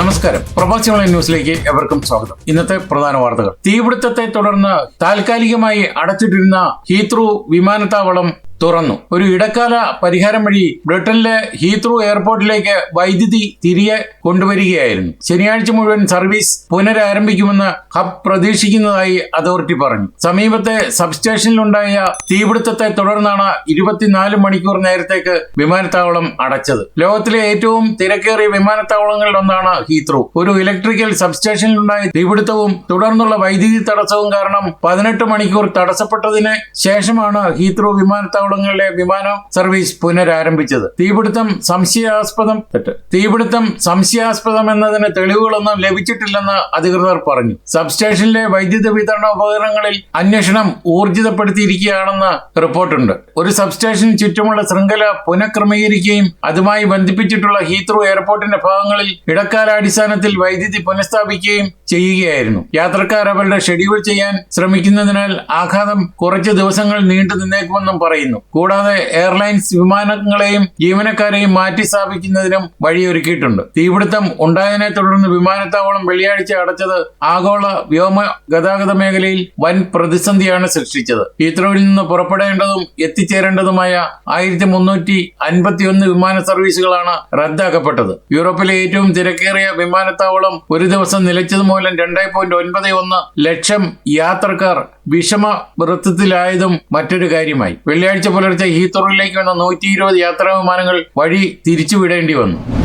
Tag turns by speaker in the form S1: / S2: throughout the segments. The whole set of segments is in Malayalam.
S1: നമസ്കാരം. പ്രവാസി ഓൺലൈൻ ന്യൂസിലേക്ക് എവർക്കും സ്വാഗതം. ഇന്നത്തെ പ്രധാന വാർത്തകൾ. തീപിടുത്തത്തെ തുടർന്ന് താൽക്കാലികമായി അടച്ചിട്ടിരുന്ന ഹീത്രൂ വിമാനത്താവളം തുറന്നു. ഒരു ഇടക്കാല പരിഹാരം വഴി ബ്രിട്ടനിലെ ഹീത്രൂ എയർപോർട്ടിലേക്ക് വൈദ്യുതി തിരികെ കൊണ്ടുവരികയായിരുന്നു. ശനിയാഴ്ച മുഴുവൻ സർവീസ് പുനരാരംഭിക്കുമെന്ന് ഹബ് പ്രതീക്ഷിക്കുന്നതായി അതോറിറ്റി പറഞ്ഞു. സമീപത്തെ സബ്സ്റ്റേഷനിലുണ്ടായ തീപിടുത്തത്തെ തുടർന്നാണ് ഇരുപത്തിനാല് മണിക്കൂർ നേരത്തേക്ക് വിമാനത്താവളം അടച്ചത്. ലോകത്തിലെ ഏറ്റവും തിരക്കേറിയ വിമാനത്താവളങ്ങളിൽ ഒന്നാണ് ഹീത്രൂ. ഒരു ഇലക്ട്രിക്കൽ സബ്സ്റ്റേഷനിലുണ്ടായ തീപിടുത്തവും തുടർന്നുള്ള വൈദ്യുതി തടസ്സവും കാരണം പതിനെട്ട് മണിക്കൂർ തടസ്സപ്പെട്ടതിന് ശേഷമാണ് ഹീത്രൂ വിമാനത്താവളങ്ങളിലെ വിമാന സർവീസ് പുനരാരംഭിച്ചത്. തീപിടുത്തം സംശയാസ്പദം തെറ്റ്. തീപിടുത്തം സംശയാസ്പദം എന്നതിന് തെളിവുകളൊന്നും ലഭിച്ചിട്ടില്ലെന്ന് അധികൃതർ പറഞ്ഞു. സബ്സ്റ്റേഷനിലെ വൈദ്യുത വിതരണ ഉപകരണങ്ങളിൽ അന്വേഷണം ഊർജിതപ്പെടുത്തിയിരിക്കുകയാണെന്ന് റിപ്പോർട്ടുണ്ട്. ഒരു സബ്സ്റ്റേഷന് ചുറ്റുമുള്ള ശൃംഖല പുനഃക്രമീകരിക്കുകയും അതുമായി ബന്ധിപ്പിച്ചിട്ടുള്ള ഹീത്രൂ എയർപോർട്ടിന്റെ ഭാഗങ്ങളിൽ ഇടക്കാലാടിസ്ഥാനത്തിൽ വൈദ്യുതി പുനഃസ്ഥാപിക്കുകയും ചെയ്യുകയായിരുന്നു. യാത്രക്കാർ അവരുടെ ഷെഡ്യൂൾ ചെയ്യാൻ ശ്രമിക്കുന്നതിനാൽ ആഘാതം കുറച്ച് ദിവസങ്ങൾ നീണ്ടു നിന്നേക്കുമെന്നും പറയുന്നു. കൂടാതെ എയർലൈൻസ് വിമാനങ്ങളെയും ജീവനക്കാരെയും മാറ്റി സ്ഥാപിക്കുന്നതിനും വഴിയൊരുക്കിയിട്ടുണ്ട്. തീപിടുത്തം ഉണ്ടായതിനെ തുടർന്ന് വിമാനത്താവളം വെള്ളിയാഴ്ച അടച്ചത് ആഗോള വ്യോമ ഗതാഗത മേഖലയിൽ വൻ പ്രതിസന്ധിയാണ് സൃഷ്ടിച്ചത്. ഹീത്രോയിൽ നിന്ന് പുറപ്പെടേണ്ടതും എത്തിച്ചേരേണ്ടതുമായ ആയിരത്തി മുന്നൂറ്റി അൻപത്തിയൊന്ന് വിമാന സർവീസുകളാണ് റദ്ദാക്കപ്പെട്ടത്. യൂറോപ്പിലെ ഏറ്റവും തിരക്കേറിയ വിമാനത്താവളം ഒരു ദിവസം നിലച്ചത് മൂലം രണ്ടായി പോയിന്റ് ഒൻപത് ഒന്ന് ലക്ഷം യാത്രക്കാർ വിഷമ വൃത്തത്തിലായതും മറ്റൊരു കാര്യമായി. വെള്ളിയാഴ്ച പുലർച്ചെ ഹീത്രോയിലേക്ക് വന്ന നൂറ്റി ഇരുപത് യാത്രാ വിമാനങ്ങൾ വഴി തിരിച്ചുവിടേണ്ടി വന്നു.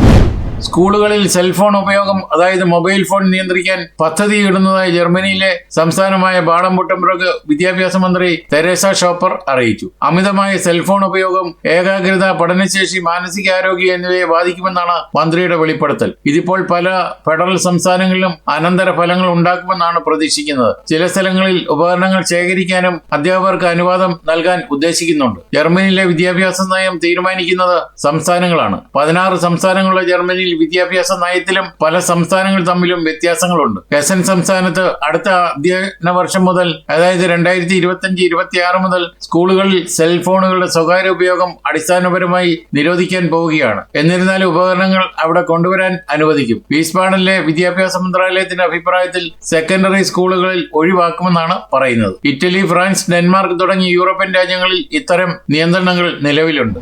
S1: സ്കൂളുകളിൽ സെൽഫോൺ ഉപയോഗം അതായത് മൊബൈൽ ഫോൺ നിയന്ത്രിക്കാൻ പദ്ധതി ഇടുന്നതായി ജർമ്മനിയിലെ സംസ്ഥാനമായ ബാളംപുട്ടംബ്രഗ് വിദ്യാഭ്യാസ മന്ത്രി തെരേസ ഷോപ്പർ അറിയിച്ചു. അമിതമായ സെൽഫോൺ ഉപയോഗം ഏകാഗ്രത പഠനശേഷി മാനസികാരോഗ്യം എന്നിവയെ ബാധിക്കുമെന്നാണ് മന്ത്രിയുടെ വെളിപ്പെടുത്തൽ. ഇതിപ്പോൾ പല ഫെഡറൽ സംസ്ഥാനങ്ങളിലും അനന്തര ഫലങ്ങൾ ഉണ്ടാക്കുമെന്നാണ് പ്രതീക്ഷിക്കുന്നത്. ചില സ്ഥലങ്ങളിൽ ഉപകരണങ്ങൾ ശേഖരിക്കാനും അധ്യാപകർക്ക് അനുവാദം നൽകാൻ ഉദ്ദേശിക്കുന്നുണ്ട്. ജർമ്മനിയിലെ വിദ്യാഭ്യാസ നയം തീരുമാനിക്കുന്നത് സംസ്ഥാനങ്ങളാണ്. പതിനാറ് സംസ്ഥാനങ്ങളുള്ള ജർമ്മനിയിൽ വിദ്യാഭ്യാസ നയത്തിലും പല സംസ്ഥാനങ്ങൾ തമ്മിലും വ്യത്യാസങ്ങളുണ്ട്. കസൻ സംസ്ഥാനത്ത് അടുത്ത അധ്യയന വർഷം മുതൽ അതായത് രണ്ടായിരത്തി ഇരുപത്തിയഞ്ച് ഇരുപത്തിയാറ് മുതൽ സ്കൂളുകളിൽ സെൽഫോണുകളുടെ സ്വകാര്യ ഉപയോഗം അടിസ്ഥാനപരമായി നിരോധിക്കാൻ പോവുകയാണ്. എന്നിരുന്നാലും ഉപകരണങ്ങൾ അവിടെ കൊണ്ടുവരാൻ അനുവദിക്കും. ഈസ്പാണിലെ വിദ്യാഭ്യാസ മന്ത്രാലയത്തിന്റെ അഭിപ്രായത്തിൽ സെക്കൻഡറി സ്കൂളുകളിൽ ഒഴിവാക്കുമെന്നാണ് പറയുന്നത്. ഇറ്റലി ഫ്രാൻസ് ഡെൻമാർക്ക് തുടങ്ങിയ യൂറോപ്യൻ രാജ്യങ്ങളിൽ ഇത്തരം നിയന്ത്രണങ്ങൾ നിലവിലുണ്ട്.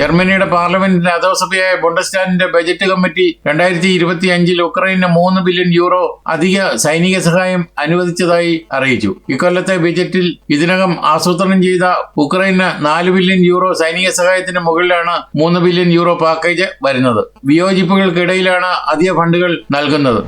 S1: ജർമ്മനിയുടെ പാർലമെന്റിന്റെ അധോസഭയായ ബുണ്ടസ്റ്റാൻഡിന്റെ ബജറ്റ് കമ്മിറ്റി രണ്ടായിരത്തി ഇരുപത്തി അഞ്ചിൽ ഉക്രൈന് മൂന്ന് ബില്യൺ യൂറോ അധിക സൈനിക സഹായം അനുവദിച്ചതായി അറിയിച്ചു. ഇക്കൊല്ലത്തെ ബജറ്റിൽ ഇതിനകം ആസൂത്രണം ചെയ്ത ഉക്രൈന് നാല് ബില്യൺ യൂറോ സൈനിക സഹായത്തിന് മുകളിലാണ് മൂന്ന് ബില്യൺ യൂറോ പാക്കേജ് വരുന്നത്. വിയോജിപ്പുകൾക്കിടയിലാണ് അധിക ഫണ്ടുകൾ നൽകുന്നത്.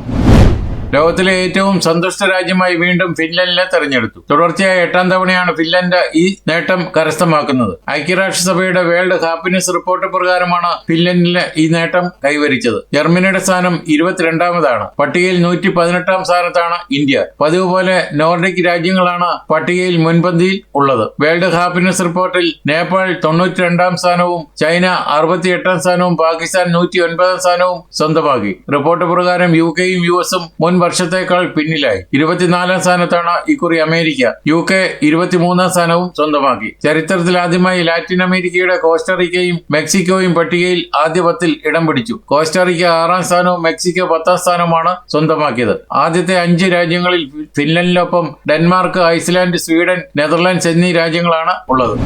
S1: ലോകത്തിലെ ഏറ്റവും സന്തുഷ്ട രാജ്യമായി വീണ്ടും ഫിൻലൻഡിനെ തെരഞ്ഞെടുത്തു. തുടർച്ചയായ എട്ടാം തവണയാണ് ഫിൻലൻഡ് ഈ നേട്ടം കരസ്ഥമാക്കുന്നത്. ഐക്യരാഷ്ട്രസഭയുടെ വേൾഡ് ഹാപ്പിനെസ് റിപ്പോർട്ട് പ്രകാരമാണ് ഫിൻലൻഡിന് ഈ നേട്ടം കൈവരിച്ചത്. ജർമ്മനിയുടെ സ്ഥാനം ഇരുപത്തിരണ്ടാമതാണ്. പട്ടികയിൽ നൂറ്റി പതിനെട്ടാം സ്ഥാനത്താണ് ഇന്ത്യ. പതിവ് പോലെ നോർഡിക് രാജ്യങ്ങളാണ് പട്ടികയിൽ മുൻപന്തിയിൽ ഉള്ളത്. വേൾഡ് ഹാപ്പിനെസ് റിപ്പോർട്ടിൽ നേപ്പാൾ തൊണ്ണൂറ്റി രണ്ടാം സ്ഥാനവും ചൈന അറുപത്തിയെട്ടാം സ്ഥാനവും പാകിസ്ഥാൻ നൂറ്റി ഒൻപതാം സ്ഥാനവും സ്വന്തമാക്കി. റിപ്പോർട്ട് പ്രകാരം യു കെയും യു എസും വർഷത്തേക്കാൾ പിന്നിലായി. ഇരുപത്തിനാലാം സ്ഥാനത്താണ് ഇക്കുറി അമേരിക്ക. യു കെ ഇരുപത്തിമൂന്നാം സ്ഥാനവും സ്വന്തമാക്കി. ചരിത്രത്തിൽ ആദ്യമായി ലാറ്റിൻ അമേരിക്കയുടെ കോസ്റ്ററിക്കയും മെക്സിക്കോയും പട്ടികയിൽ ആദ്യ പത്തിൽ ഇടം പിടിച്ചു. കോസ്റ്ററിക്ക ആറാം സ്ഥാനവും മെക്സിക്കോ പത്താം സ്ഥാനവുമാണ് സ്വന്തമാക്കിയത്. ആദ്യത്തെ അഞ്ച് രാജ്യങ്ങളിൽ ഫിൻലൻഡിനൊപ്പം ഡെൻമാർക്ക് ഐസ്ലാൻഡ് സ്വീഡൻ നെതർലാൻഡ്സ് എന്നീ രാജ്യങ്ങളാണ് ഉള്ളത്.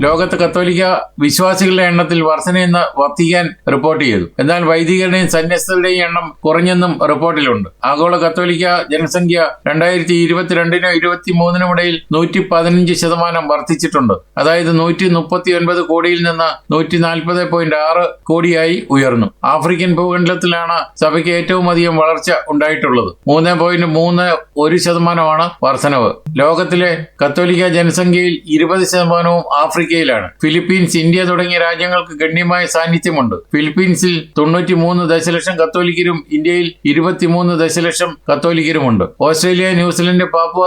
S1: ലോകത്ത് കത്തോലിക്ക വിശ്വാസികളുടെ എണ്ണത്തിൽ വർധനയെന്ന് വത്തിക്കാൻ റിപ്പോർട്ട് ചെയ്തു. എന്നാൽ വൈദികരുടെയും സന്യസ്തരുടെയും എണ്ണം കുറഞ്ഞെന്നും റിപ്പോർട്ടിലുണ്ട്. ആഗോള കത്തോലിക്ക ജനസംഖ്യ രണ്ടായിരത്തി ഇരുപത്തിരണ്ടിനോ ഇരുപത്തി മൂന്നിനും ഇടയിൽ നൂറ്റി പതിനഞ്ച് ശതമാനം വർദ്ധിച്ചിട്ടുണ്ട്. അതായത് നൂറ്റി മുപ്പത്തി ഒൻപത് കോടിയിൽ നിന്ന് നൂറ്റി നാൽപ്പത് പോയിന്റ് ആറ് കോടിയായി ഉയർന്നു. ആഫ്രിക്കൻ ഭൂഖണ്ഡത്തിലാണ് സഭയ്ക്ക് ഏറ്റവും അധികം വളർച്ച ഉണ്ടായിട്ടുള്ളത്. മൂന്ന് പോയിന്റ് മൂന്ന് ഒരു ശതമാനമാണ് വർധനവ്. ലോകത്തിലെ കത്തോലിക്ക ജനസംഖ്യയിൽ ഇരുപത് ശതമാനവും ആഫ്രിക്ക ആഫ്രിക്കയിലാണ്. ഫിലിപ്പീൻസ് ഇന്ത്യ തുടങ്ങിയ രാജ്യങ്ങൾക്ക് ഗണ്യമായ സാന്നിധ്യമുണ്ട്. ഫിലിപ്പീൻസിൽ തൊണ്ണൂറ്റി മൂന്ന് ദശലക്ഷം കത്തോലിക്കരും ഇന്ത്യയിൽ ഇരുപത്തിമൂന്ന് ദശലക്ഷം കത്തോലിക്കരുമുണ്ട്. ഓസ്ട്രേലിയ ന്യൂസിലൻഡ് പാപ്പുവ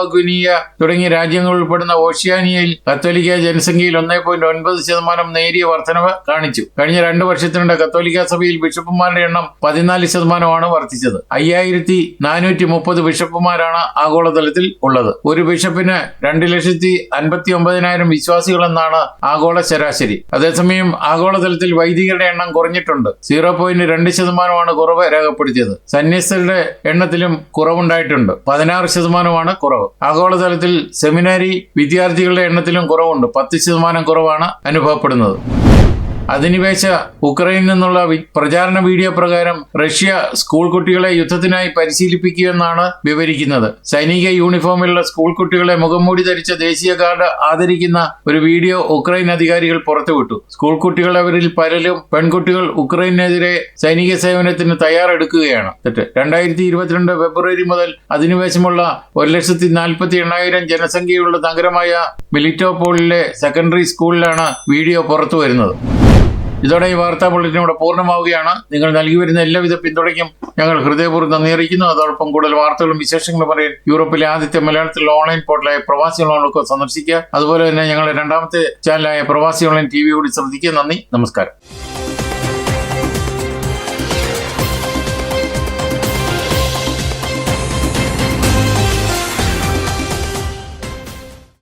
S1: തുടങ്ങിയ രാജ്യങ്ങൾ ഉൾപ്പെടുന്ന ഓഷ്യാനിയയിൽ കത്തോലിക്ക ജനസംഖ്യയിൽ ഒന്നേ പോയിന്റ് ഒൻപത് ശതമാനം നേരിയ വർധനവ് കാണിച്ചു. കഴിഞ്ഞ രണ്ട് വർഷത്തിനിടെ കത്തോലിക്ക സഭയിൽ ബിഷപ്പുമാരുടെ എണ്ണം പതിനാല് ശതമാനമാണ് വർദ്ധിച്ചത്. അയ്യായിരത്തി നാനൂറ്റി മുപ്പത് ബിഷപ്പുമാരാണ് ആഗോളതലത്തിൽ ഉള്ളത്. ഒരു ബിഷപ്പിന് രണ്ട് ലക്ഷത്തി അൻപത്തി ഒമ്പതിനായിരം വിശ്വാസികളെന്നാണ് ആഗോള ശരാശരി. അതേസമയം ആഗോളതലത്തിൽ വൈദികരുടെ എണ്ണം കുറഞ്ഞിട്ടുണ്ട്. സീറോ പോയിന്റ് രണ്ട് ശതമാനമാണ് കുറവ് രേഖപ്പെടുത്തിയത്. സന്യസ്തരുടെ എണ്ണത്തിലും കുറവുണ്ടായിട്ടുണ്ട്. പതിനാറ് ശതമാനമാണ് കുറവ്. ആഗോളതലത്തിൽ സെമിനാരി വിദ്യാർത്ഥികളുടെ എണ്ണത്തിലും കുറവുണ്ട്. പത്ത് ശതമാനം കുറവാണ് അനുഭവപ്പെടുന്നത്. അധിനിവേശ ഉക്രൈനിൽ നിന്നുള്ള പ്രചാരണ വീഡിയോ പ്രകാരം റഷ്യ സ്കൂൾ കുട്ടികളെ യുദ്ധത്തിനായി പരിശീലിപ്പിക്കുമെന്നാണ് വിവരിക്കുന്നത്. സൈനിക യൂണിഫോമിലുള്ള സ്കൂൾ കുട്ടികളെ മുഖംമൂടി ധരിച്ച ദേശീയ ഗാർഡ് ആദരിക്കുന്ന ഒരു വീഡിയോ ഉക്രൈൻ അധികാരികൾ പുറത്തുവിട്ടു. സ്കൂൾ കുട്ടികളവരിൽ പലരും പെൺകുട്ടികൾ ഉക്രൈനെതിരെ സൈനിക സേവനത്തിന് തയ്യാറെടുക്കുകയാണ്. തെറ്റ്. രണ്ടായിരത്തി ഇരുപത്തിരണ്ട് ഫെബ്രുവരി മുതൽ അധിനിവേശമുള്ള ഒരു ലക്ഷത്തി നാൽപ്പത്തി എണ്ണായിരം ജനസംഖ്യയുള്ള നഗരമായ മിലിറ്റോപോളിലെ സെക്കൻഡറി സ്കൂളിലാണ് വീഡിയോ പുറത്തു വരുന്നത് ഇതോടെ ഈ വാർത്താ ബുള്ളറ്റിൻ ഇവിടെ പൂർണമാവുകയാണ്. നിങ്ങൾ നൽകി വരുന്ന എല്ലാവിധ പിന്തുണയ്ക്കും ഞങ്ങൾ ഹൃദയപൂർവം നന്ദി അറിയിക്കുന്നു അതോടൊപ്പം കൂടുതൽ വാർത്തകളും വിശേഷങ്ങളും പറയാൻ യൂറോപ്പിലെ ആദ്യത്തെ മലയാളത്തിലുള്ള ഓൺലൈൻ പോർട്ടലായ പ്രവാസി ഓൺലൈനൊക്കെ സന്ദർശിക്കുക. അതുപോലെ തന്നെ ഞങ്ങളുടെ രണ്ടാമത്തെ ചാനലായ പ്രവാസി ഓൺലൈൻ ടി വി കൂടി ശ്രദ്ധിക്കുക. നന്ദി. നമസ്കാരം.